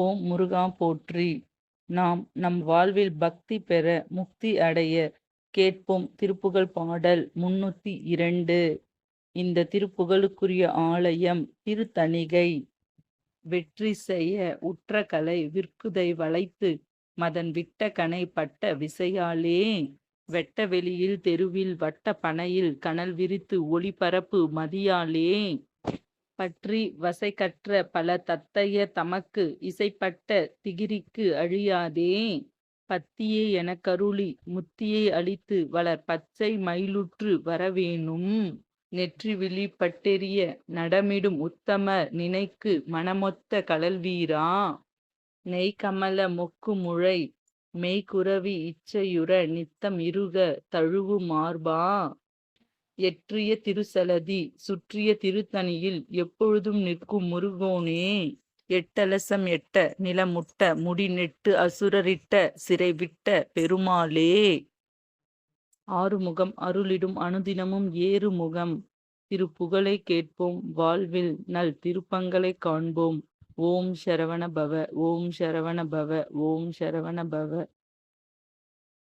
ஓம் முருகா போற்றி. நாம் நம் வாழ்வில் பக்தி பெற முக்தி அடைய கேட்போம் திருப்புகழ் பாடல் முன்னூத்தி இரண்டு. இந்த திருப்புகழுக்குரிய ஆலயம் திருத்தணிகை. வெற்றி செய்ய உற்ற கலை விற்குதை வளைத்து மதன் விட்ட கனை பட்ட விசையாலே. வெட்ட வெளியில் தெருவில் வட்ட பனையில் கனல் விரித்து ஒளிபரப்பு மதியாலே. பற்றி வசை கற்ற பல தத்தைய தமக்கு இசைப்பட்ட திகிரிக்கு அழியாதே. பத்தியே என கருளி முத்தியை அழித்து வளர் பச்சை மயிலுற்று வரவேணும். நெற்றி விழி பட்டெறிய நடமிடும் உத்தம நினைக்கு மனமொத்த கடல்வீரா நெய்கமல நெய் கமல மொக்கு முழை மெய்குரவி இச்சையுற நித்தம் இருக தழுவு மார்பா. எற்றிய திருசலதி சுற்றிய திருத்தணியில் எப்பொழுதும் நிற்கும் முருகோனே. எட்டலசம் எட்ட நிலமுட்ட முடி நெட்டு அசுரரிட்ட சிறை விட்ட பெருமாளே. ஆறுமுகம் அருளிடும் அனுதினமும் ஏறுமுகம். திருப்புகழை கேட்போம் வாழ்வில் நல் திருப்பங்களை காண்போம். ஓம் சரவண பவ ஓம் சரவண பவ ஓம் சரவண பவ